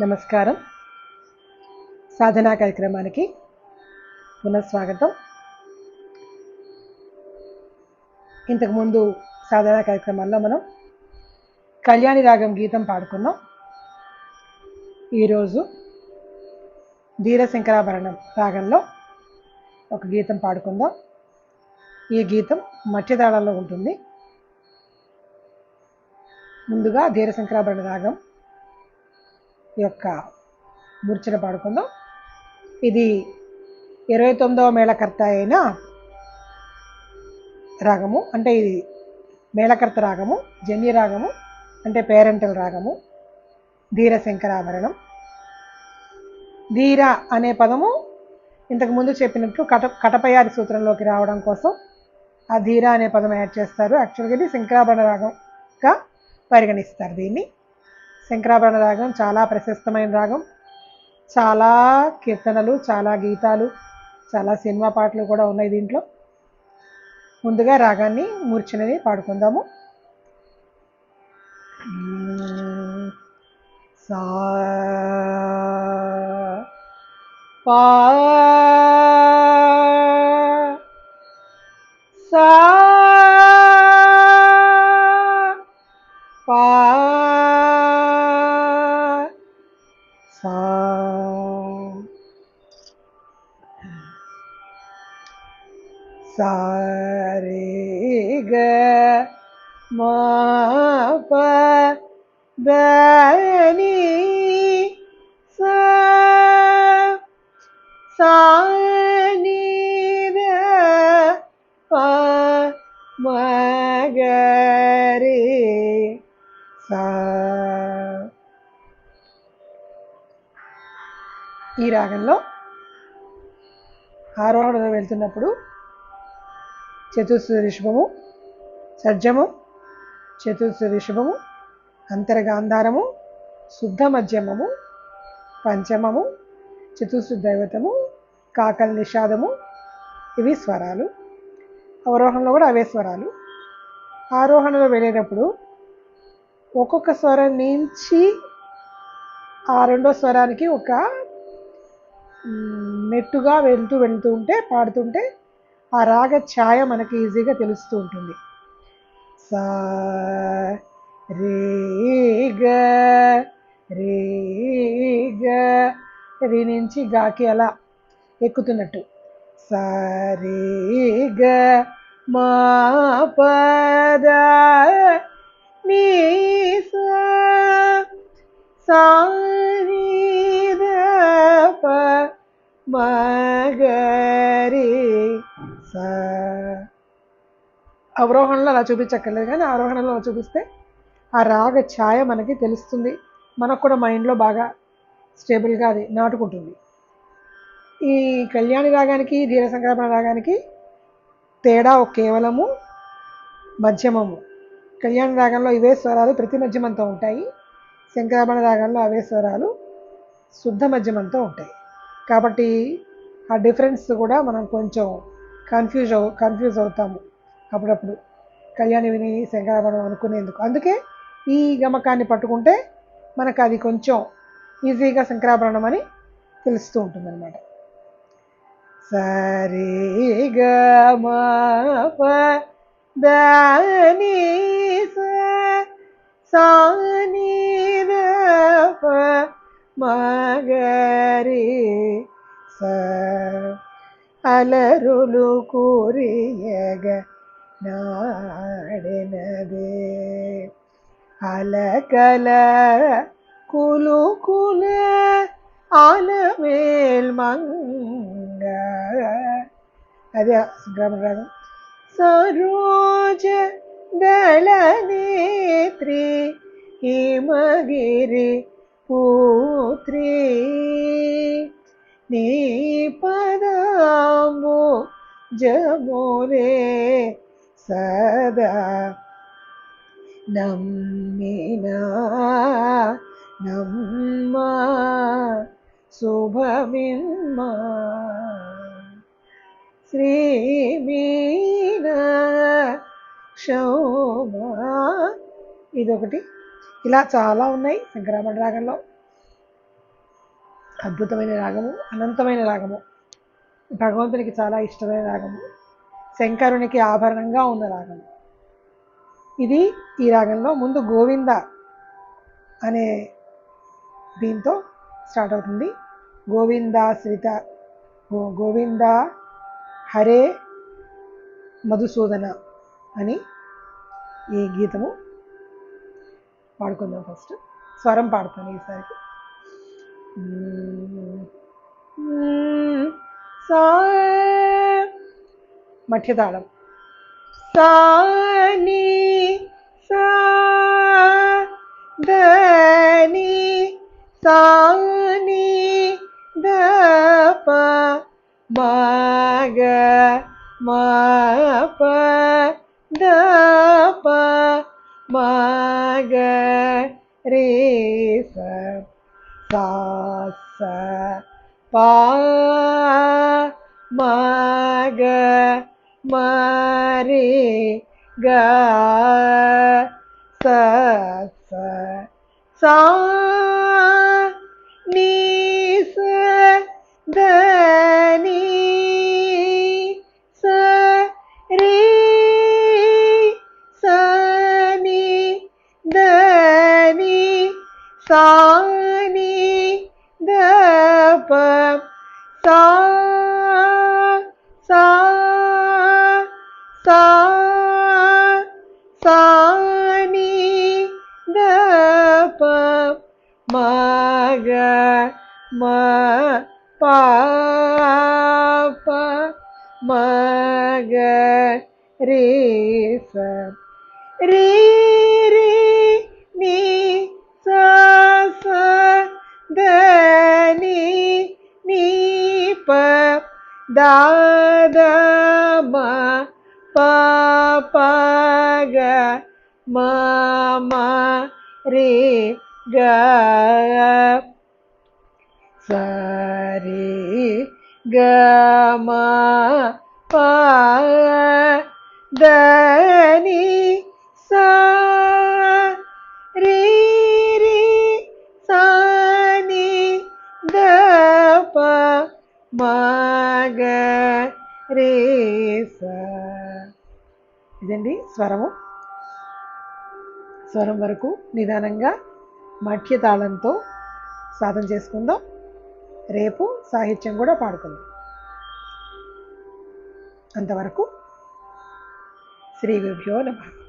నమస్కారం. సాధనా కార్యక్రమానికి పునఃస్వాగతం. ఇంతకుముందు సాధనా కార్యక్రమాల్లో మనం కళ్యాణి రాగం గీతం పాడుకున్నాం. ఈరోజు ధీరశంకరాభరణం రాగంలో ఒక గీతం పాడుకుందాం. ఈ గీతం మధ్యతాళంలో ఉంటుంది. ముందుగా ధీరశంకరాభరణ రాగం. యొక్క మూర్ఛన పాడుకుందాం. ఇది ఇరవై తొమ్మిదవ మేళకర్త అయిన రాగము అంటే ఇది మేళకర్త రాగము జన్య రాగము అంటే పేరెంటల్ రాగము ధీర శంకరాభరణం. ధీర అనే పదము ఇంతకుముందు చెప్పినట్లు కట కటపయారి సూత్రంలోకి రావడం కోసం ఆ ధీర అనే పదం యాడ్ చేస్తారు. యాక్చువల్గా ఇది శంకరాభరణ రాగంగా పరిగణిస్తారు దీన్ని. శంకరాభరణ రాగం చాలా ప్రశస్తమైన రాగం. చాలా కీర్తనలు చాలా గీతాలు చాలా సినిమా పాటలు కూడా ఉన్నాయి దీంట్లో. ముందుగా రాగాన్ని మూర్ఛనని పాడుకుందాము. సా పా సా సారే గ ఈ రాగంలో ఆరోహణలో వెళ్తున్నప్పుడు చతుస్సు రిషభము సజ్జము చతుర్థ రిషభము అంతరగాంధారము శుద్ధ మధ్యమము పంచమము చతుర్థ దైవతము కాకల నిషాదము ఇవి స్వరాలు. అవరోహణలో కూడా అవే స్వరాలు. ఆరోహణలో వెళ్ళేటప్పుడు ఒక్కొక్క స్వరం నుంచి ఆ రెండో స్వరానికి ఒక నెట్టుగా వెళ్తూ వెళ్తూ ఉంటే పాడుతుంటే ఆ రాగ ఛాయ మనకి ఈజీగా తెలుస్తూ ఉంటుంది. సా రే గ రే గ రి నుంచి గాకి అలా ఎక్కుతున్నట్టు. సా గ మా పద నీ సా మగరి సా. అవరోహణలో అలా చూపించక్కర్లేదు కానీ ఆరోహణలో అలా చూపిస్తే ఆ రాగ ఛాయ మనకి తెలుస్తుంది. మనకు కూడా మైండ్లో బాగా స్టేబుల్గా అది నాటుకుంటుంది. ఈ కళ్యాణి రాగానికి ధీర సంక్రమణ రాగానికి తేడా కేవలము మధ్యమము. కళ్యాణ రాగంలో ఇవే స్వరాలు ప్రతి మధ్యమంతో ఉంటాయి. శంకరాభరణ రాగంలో అవే స్వరాలు శుద్ధ మధ్యమంతో ఉంటాయి. కాబట్టి ఆ డిఫరెన్స్ కూడా మనం కొంచెం కన్ఫ్యూజ్ అవు కన్ఫ్యూజ్ అవుతాము అప్పుడప్పుడు. కళ్యాణి విని శంకరాభరణం అనుకునేందుకు. అందుకే ఈ గమకాన్ని పట్టుకుంటే మనకు అది కొంచెం ఈజీగా శంకరాభరణం అని తెలుస్తూ ఉంటుంది అనమాట సరే గమ దాని సాని മകരി സ അലരുളു കൂറിയക നാടിനതേ. അലകല കുലു കുല ആലമേൽ മങ്ക അതെ സുബ്രഹ്മണ്യം. സരോജ ദളനേത്രി ഹിമഗിരി పుత్రి నీ పదము జమురే సదా నమ్మినా నమ్మ శుభమిన్మ శ్రీమీన క్షోమ. ఇదొకటి. ఇలా చాలా ఉన్నాయి శంకరాభరణ రాగంలో. అద్భుతమైన రాగము అనంతమైన రాగము. భగవంతునికి చాలా ఇష్టమైన రాగము. శంకరునికి ఆభరణంగా ఉన్న రాగము ఇది ఈ రాగంలో ముందు గోవింద అనే దీంతో స్టార్ట్ అవుతుంది. గోవిందాశ్రిత గో గోవింద హరే మధుసూదన అని ఈ గీతము పాడుకుందాం ఫస్ట్ స్వరం పాడతాను ఈసారికి సా మధ్యతాళం సాని సా దని సాని దప మగ మప దప మగ రే స సా స పా మగ మరే గ సా నీ ద ప సా సా సా సా నీ ద ప మ గ మ దా ద మ ప ప గ మ మ రే గ రే స ఇదండి స్వరము. స్వరం వరకు నిదానంగా మఠ్య తాళంతో సాధన చేసుకుందాం. రేపు సాహిత్యం కూడా పాడుకుందాం. అంతవరకు శ్రీ గురుభ్యో నమ.